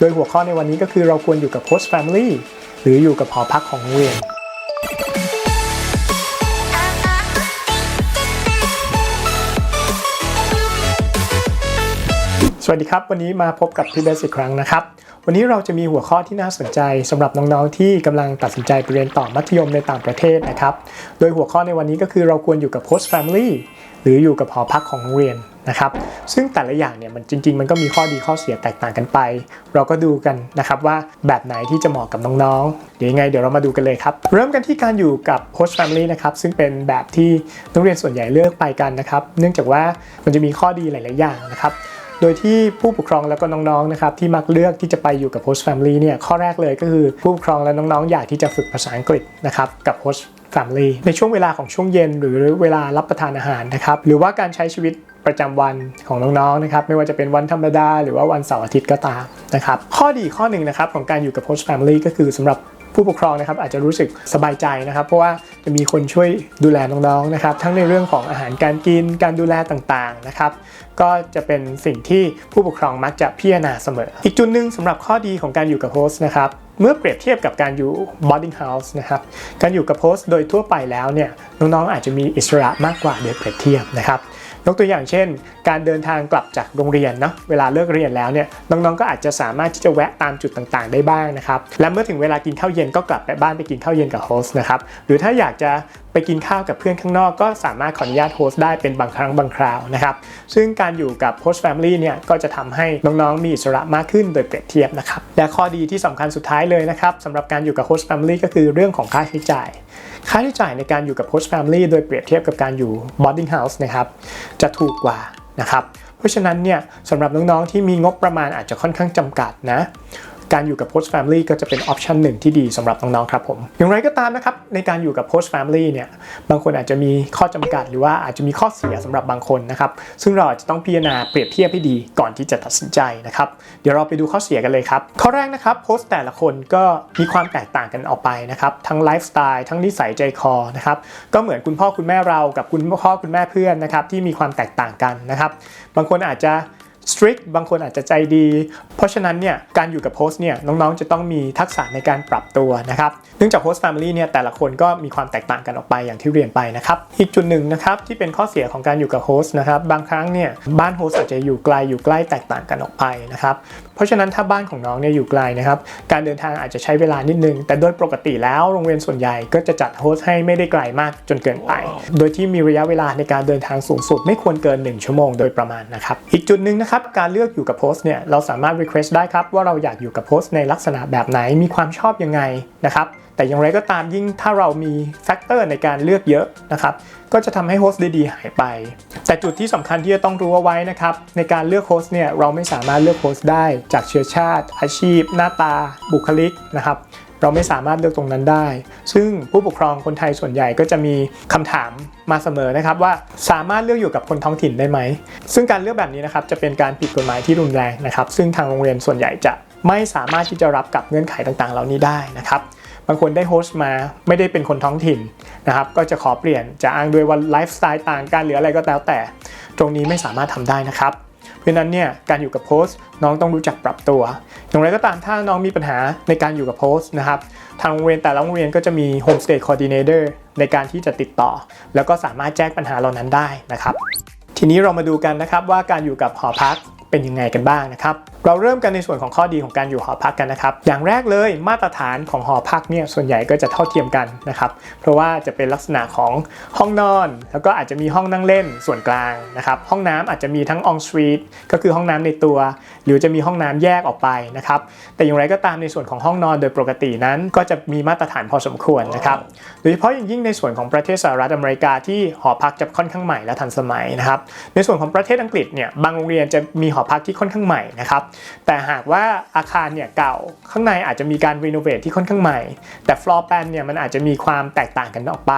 โดยหัวข้อในวันนี้ก็คือเราควรอยู่กับ host family หรืออยู่กับหอพักของโรงเรียนสวัสดีครับ วันนี้มาพบกับพี่เบสอีกครั้งนะครับ วันนี้เราจะมีหัวข้อที่น่าสนใจสำหรับน้องๆที่กำลังตัดสินใจไปเรียนต่อมัธยมในต่างประเทศนะครับ โดยหัวข้อในวันนี้ก็คือเราควรอยู่กับ host family หรืออยู่กับหอพักของโรงเรียน นะครับ ซึ่งแต่ละอย่างเนี่ยมันจริง ๆ มันก็มีข้อดีข้อเสียแตกต่างกันไป เราก็ดูกันนะครับว่าแบบไหนที่จะเหมาะกับน้องๆ เดี๋ยวยังไงเดี๋ยวเรามาดูกันเลยครับ เริ่มกันที่การอยู่กับ host family นะครับ ซึ่งเป็นแบบที่นักเรียนส่วนใหญ่เลือกไปกันนะครับ เนื่องจากว่ามันจะมีข้อดีหลาย ๆ อย่างนะครับโดยที่ผู้ปกครองแล้วก็น้องๆ นะครับที่มักเลือกที่จะไปอยู่กับ host family เนี่ยข้อแรกเลยก็คือผู้ปกครองและน้องๆ อยากที่จะฝึกภาษาอังกฤษนะครับกับ host family ในช่วงเวลาของช่วงเย็น หรือเวลารับประทานอาหารนะครับหรือว่าการใช้ชีวิตประจำวันของน้องๆนะครับไม่ว่าจะเป็นวันธรรมดา หรือว่าวันเสาร์อาทิตย์ก็ตามนะครับข้อดีข้อหนึ่งนะครับของการอยู่กับ host family ก็คือสำหรับผู้ปกครองนะครับอาจจะรู้สึกสบายใจนะครับ เพราะว่าจะมีคนช่วยดูแลน้องๆนะครับ ทั้งในเรื่องของอาหารการกินการดูแลต่างๆนะครับ ก็จะเป็นสิ่งที่ผู้ปกครองมักจะพิจารณาเสมอ อีกจุดหนึ่งสำหรับข้อดีของการอยู่กับโฮสต์นะครับ เมื่อเปรียบเทียบกับการอยู่ boarding house นะครับ การอยู่กับโฮสต์โดยทั่วไปแล้วเนี่ยน้องๆอาจจะมีอิสระมากกว่าโดยเปรียบเทียบนะครับ ยกตัวอย่างเช่น การเดินทางกลับจากโรงเรียนเนาะเวลาเลิกเรียนแล้วเนี่ยน้องๆก็อาจจะสามารถที่จะแวะตามจุดต่างๆ ได้บ้างนะครับและเมื่อถึงเวลากินข้าวเย็นก็กลับไปบ้านไปกินข้าวเย็นกับโฮสต์นะครับหรือถ้าอยากจะไปกินข้าวกับเพื่อนข้างนอกก็สามารถขออนุญาตโฮสต์ได้เป็นบางครั้งบางคราวนะครับซึ่งการอยู่กับ host family เนี่ยก็จะทำให้น้องๆมีอิสระมากขึ้นโดยเปรียบเทียบนะครับและข้อดีที่สำคัญสุดท้ายเลยนะครับสำหรับการอยู่กับ host family ก็คือเรื่องของค่าใช้จ่าย ค่าใช้จ่ายในการอยู่กับ host family โดยเปรียบเทียบกับการอยู่ boarding house นะครับจะถูกกว่านะครับ เพราะฉะนั้นเนี่ยสำหรับน้องๆที่มีงบประมาณอาจจะค่อนข้างจำกัดนะ การอยู่กับ host family ก็จะเป็นออปชันหนึ่งที่ดีสำหรับน้องๆครับผม อย่างไรก็ตามนะครับในการอยู่กับ host family เนี่ยบางคนอาจจะมีข้อจำกัดหรือว่าอาจจะมีข้อเสียสำหรับบางคนนะครับซึ่งเราอาจจะต้องพิจารณาเปรียบเทียบให้ดีก่อนที่จะตัดสินใจนะครับเดี๋ยวเราไปดูข้อเสียกันเลยครับข้อแรกนะครับ host แต่ละคนก็มีความแตกต่างกันออกไปนะครับทั้งไลฟ์สไตล์ทั้งนิสัยใจคอนะครับก็เหมือนคุณพ่อคุณแม่เรากับคุณพ่อคุณแม่เพื่อนนะครับที่มีความแตกต่างกันนะครับบางคนอาจจะ strict บางคนอาจจะใจดี เพราะฉะนั้นเนี่ยการอยู่กับโฮสต์เนี่ยน้องๆ จะต้องมีทักษะในการปรับตัวนะครับเนื่องจากโฮสต์แฟมิลี่เนี่ยแต่ละคนก็มีความแตกต่างกันออกไปอย่างที่เรียนไปนะครับอีกจุดหนึ่งนะครับที่เป็นข้อเสียของการอยู่กับโฮสต์นะครับบางครั้งเนี่ยบ้านโฮสต์อาจจะอยู่ไกลอยู่ใกล้แตกต่างกันออกไปนะครับเพราะฉะนั้นถ้าบ้านของน้องเนี่ยอยู่ไกลนะครับการเดินทางอาจจะใช้เวลานิดนึง แต่โดยปกติแล้วโรงเรียนส่วนใหญ่ก็จะจัดโฮสต์ให้ไม่ได้ไกลมากจนเกินไป โดยที่มีระยะเวลาในการเดินทางสูงสุด ไม่ควรเกิน 1 ชั่วโมงโดยประมาณนะครับอีกจุดหนึ่งนะครับับการเลือกอยู่กับโพสต์เนี่ยเราสามารถ request ได้ครับว่าเราอยากอยู่กับโพสต์ในลักษณะแบบไหนมีความชอบยังไงนะครับแต่อย่างไรก็ตามยิ่งถ้าเรามีแฟกเตอร์ในการเลือกเยอะนะครับก็จะทำให้โฮสต์ดีๆหายไป แต่จุดที่สำคัญที่จะต้องรู้เอาไว้นะครับในการเลือกโฮสต์เนี่ยเราไม่สามารถเลือกโฮสต์ได้จากเชื้อชาติ อาชีพ หน้าตา บุคลิกนะครับ เราไม่สามารถเลือกตรงนั้นได้ ซึ่งผู้ปกครองคนไทยส่วนใหญ่ก็จะมีคำถามมาเสมอนะครับว่าสามารถเลือกอยู่กับคนท้องถิ่นได้ไหม ซึ่งการเลือกแบบนี้นะครับจะเป็นการผิดกฎหมายที่รุนแรงนะครับ ซึ่งทางโรงเรียนส่วนใหญ่จะไม่สามารถที่จะรับกับเงื่อนไขต่างๆ เหล่านี้ได้นะครับบางคนได้โฮสต์มาไม่ได้เป็นคนท้องถิ่นนะครับก็จะขอเปลี่ยนจะอ้างด้วยว่าไลฟ์สไตล์ต่างกันหรืออะไรก็แล้วแต่ ตรงนี้ไม่สามารถทำได้นะครับ ราะนั้นเนี่ยการอยู่กับโพสต์น้องต้องรู้จักปรับตัว อย่างไรก็ตามถ้าน้องมีปัญหาในการอยู่กับโพสต์นะครับทางโรงเรียนแต่ละโรงเรียนก็จะมีโฮมสเตย์คอร์ดิเนเตอร์ในการที่จะติดต่อ แล้วก็สามารถแจ้งปัญหาเหล่านั้นได้นะครับ ทีนี้เรามาดูกันนะครับว่าการอยู่กับหอพัก เป็นยังไงกันบ้างนะครับ เราเริ่มกันในส่วนของข้อดีของการอยู่หอพักกันนะครับ อย่างแรกเลยมาตรฐานของหอพักเนี่ยส่วนใหญ่ก็จะเท่าเทียมกันนะครับ เพราะว่าจะเป็นลักษณะของห้องนอน แล้วก็อาจจะมีห้องนั่งเล่นส่วนกลางนะครับห้องน้ำอาจจะมีทั้ง on suite ก็คือห้องน้ำในตัว หรือจะมีห้องน้ำแยกออกไปนะครับแต่อย่างไรก็ตามในส่วนของห้องนอนโดยปกตินั้น ก็จะมีมาตรฐานพอสมควรนะครับโดยเฉพาะอย่างยิ่งในส่วนของประเทศสหรัฐอเมริกาที่หอพักจะค่อนข้างใหม่และทันสมัยนะครับในส่วนของประเทศอังกฤษเนี่ยบางโรงเรียนจะมีหอพักที่ค่อนข้างใหม่นะครับ แต่หากว่าอาคารเนี่ยเก่าข้างในอาจจะมีการรีโนเวทที่ค่อนข้างใหม่ แต่ฟลอร์แปลนเนี่ยมันอาจจะมีความแตกต่างกันออกไป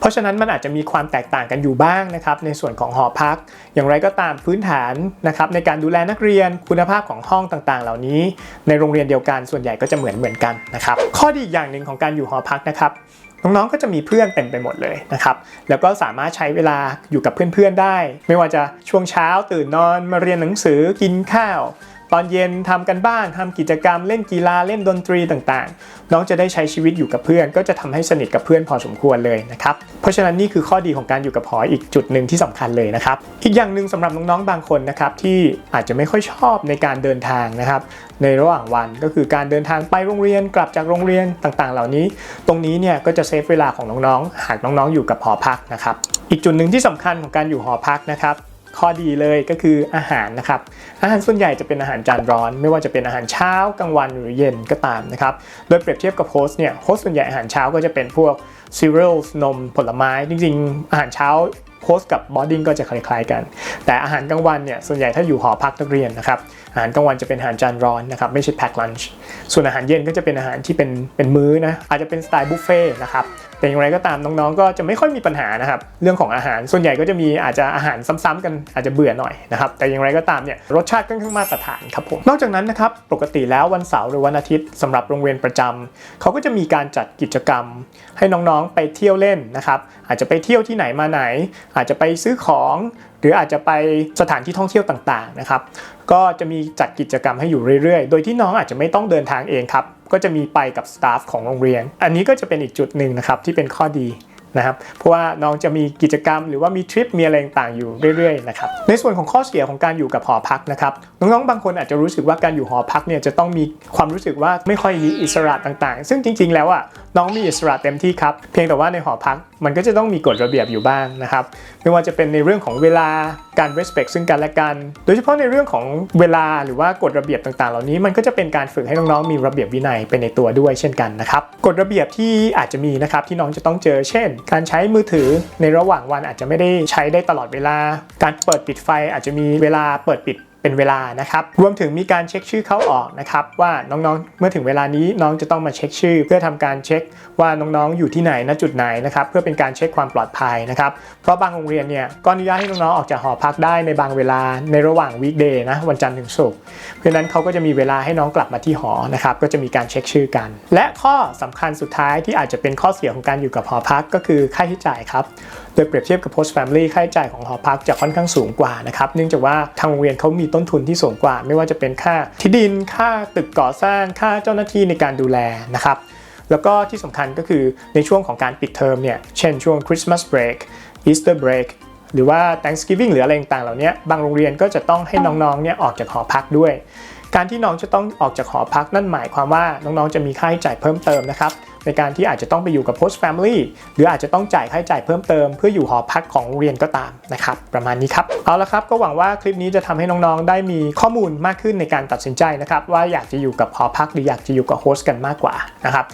เพราะฉะนั้นมันอาจจะมีความแตกต่างกันอยู่บ้างนะครับในส่วนของหอพัก อย่างไรก็ตามพื้นฐานนะครับในการดูแลนักเรียนคุณภาพของห้องต่างๆ เหล่านี้ ในโรงเรียนเดียวกันส่วนใหญ่ก็จะเหมือนเหมือนกันนะครับ ข้อดีอีกอย่างหนึ่งของการอยู่หอพักนะครับ น้องๆก็จะมีเพื่อนเต็มไปหมดเลยนะครับแล้วก็สามารถใช้เวลาอยู่กับเพื่อนๆได้ ไม่ว่าจะช่วงเช้าตื่นนอนมาเรียนหนังสือกินข้าว ตอนเย็นทำกันบ้านทำกิจกรรมเล่นกีฬาเล่นดนตรีต่างๆ น้องจะได้ใช้ชีวิตอยู่กับเพื่อน ก็จะทำให้สนิทกับเพื่อนพอสมควรเลยนะครับเพราะฉะนั้นนี่คือข้อดีของการอยู่กับหออีกจุดหนึ่งที่สำคัญเลยนะครับอีกอย่างหนึ่งสำหรับน้องๆบางคนนะครับที่อาจจะไม่ค่อยชอบในการเดินทางนะครับในระหว่างวันก็คือการเดินทางไปโรงเรียนกลับจากโรงเรียนต่างๆ เหล่านี้ ตรงนี้เนี่ยก็จะเซฟเวลาของน้องๆ หากน้องๆอยู่กับหอพักนะครับอีกจุดหนึ่งที่สำคัญของการอยู่หอพักนะครับ ข้อดีเลยก็คืออาหารนะครับ อาหารส่วนใหญ่จะเป็นอาหารจานร้อน ไม่ว่าจะเป็นอาหารเช้ากลางวันหรือเย็นก็ตามนะครับ โดยเปรียบเทียบกับโฮสต์เนี่ยโฮสต์ส่วนใหญ่อาหารเช้าก็จะเป็นพวกซีเรียลนมผลไม้ จริงๆ อาหารเช้าโฮสกับบอดดิ้งก็จะคล้ายๆกัน แต่อาหารกลางวันเนี่ยส่วนใหญ่ถ้าอยู่หอพักนักเรียนนะครับอาหารกลางวันจะเป็นอาหารจานร้อนนะครับไม่ใช่แพ็คลันช์ส่วนอาหารเย็นก็จะเป็นอาหารที่เป็นเป็นมื้อนะอาจจะเป็นสไตล์บุฟเฟ่ต์นะครับแต่อย่างไรก็ตามน้องๆ ก็จะไม่ค่อยมีปัญหานะครับ เรื่องของอาหารส่วนใหญ่ก็จะมีอาจจะอาหารซ้ำๆกันอาจจะเบื่อหน่อยนะครับ แต่อย่างไรก็ตามเนี่ยรสชาติก็ค่อนข้างมาตรฐานครับผมนอกจากนั้นนะครับปกติแล้ววันเสาร์หรือวันอาทิตย์สำหรับโรงเรียนประจำเขาก็จะมีการจัดกิจกรรม ให้น้องๆไปเที่ยวเล่นนะครับ อาจจะไปเที่ยวที่ไหนมาไหน อาจจะไปซื้อของหรืออาจจะไปสถานที่ท่องเที่ยวต่างๆนะครับก็จะมีจัดกิจกรรมให้อยู่เรื่อยๆ โดยที่น้องอาจจะไม่ต้องเดินทางเองครับ ก็จะมีไปกับสตาฟของโรงเรียน อันนี้ก็จะเป็นอีกจุดหนึ่งนะครับที่เป็นข้อดีนะครับ เพราะว่าน้องจะมีกิจกรรมหรือว่ามีทริปมีอะไรต่างๆอยู่เรื่อยๆนะครับ ในส่วนของข้อเสียของการอยู่กับหอพักนะครับ น้องๆ บางคนอาจจะรู้สึกว่าการอยู่หอพักเนี่ยจะต้องมีความรู้สึกว่าไม่ค่อยมีอิสระต่างๆ ซึ่งจริงๆ แล้วอะน้องมีอิสระเต็มที่ครับ เพียงแต่ว่าในหอพักมันก็จะต้องมีกฎระเบียบอยู่บ้างนะครับ ไม่ว่าจะเป็นในเรื่องของเวลาการ respect ซึ่งกันและกัน โดยเฉพาะในเรื่องของเวลาหรือว่ากฎระเบียบต่างๆ เหล่านี้มันก็จะเป็นการฝึกให้น้องๆมีระเบียบวินัยไปในตัวด้วยเช่นกันนะครับกฎระเบียบที่อาจจะมีนะครับที่น้องจะต้องเจอ เช่น การใช้มือถือในระหว่างวันอาจจะไม่ได้ใช้ได้ตลอดเวลา การเปิดปิดไฟอาจจะมีเวลาเปิดปิด เป็นเวลานะครับ รวมถึงมีการเช็คชื่อเข้าออกนะครับว่าน้องๆ เมื่อถึงเวลานี้น้องจะต้องมาเช็คชื่อ เพื่อทำการเช็คว่าน้องๆ อยู่ที่ไหนณจุดไหนนะครับเพื่อเป็นการเช็คความปลอดภัยนะครับ เพราะบางโรงเรียนเนี่ยก็อนุญาตให้น้องๆ ออกจากหอพักได้ในบางเวลาในระหว่างวีคเดย์นะวันจันทร์ถึงศุกร์ เพราะนั้นเขาก็จะมีเวลาให้น้องกลับมาที่หอนะครับก็จะมีการเช็คชื่อกัน และข้อสำคัญสุดท้ายที่อาจจะเป็นข้อเสียของการอยู่กับหอพักก็คือค่าใช้จ่ายครับ โดยเปรียบเทียบกับ post family ค่าใช้จ่ายของหอพักจะค่อนข้างสูงกว่านะครับ เนื่องจากว่าทางโรงเรียนเขามีต้นทุนที่สูงกว่า ไม่ว่าจะเป็นค่าที่ดิน ค่าตึกก่อสร้าง ค่าเจ้าหน้าที่ในการดูแลนะครับแล้วก็ที่สำคัญก็คือในช่วงของการปิดเทอมเนี่ย เช่นช่วง Christmas break Easter break หรือว่า Thanksgiving หรืออะไรต่างๆเหล่านี้บางโรงเรียนก็จะต้องให้น้องๆเนี่ยออกจากหอพักด้วย การที่น้องจะต้องออกจากหอพักนั่นหมายความว่าน้องๆจะมีค่าใช้จ่ายเพิ่มเติมนะครับ ในการที่อาจจะต้องไปอยู่กับ post family หรืออาจจะต้องจ่ายค่าใช้จ่ายเพิ่มเติม เพื่ออยู่หอพักของโรงเรียนก็ตามนะครับประมาณนี้ครับเอาละครับก็หวังว่าคลิปนี้จะทำให้น้องๆ ได้มีข้อมูลมากขึ้นในการตัดสินใจนะครับว่าอยากจะอยู่กับหอพักหรืออยากจะอยู่กับโฮสต์กันมากกว่านะครับ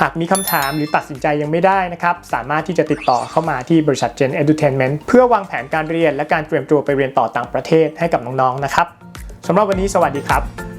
หากมีคำถามหรือตัดสินใจยังไม่ได้นะครับ สามารถที่จะติดต่อเข้ามาที่บริษัท Gen Edutainment เพื่อวางแผนการเรียนและการเตรียมตัวไปเรียนต่อต่างประเทศให้กับน้องๆ นะครับสำหรับวันนี้สวัสดีครับ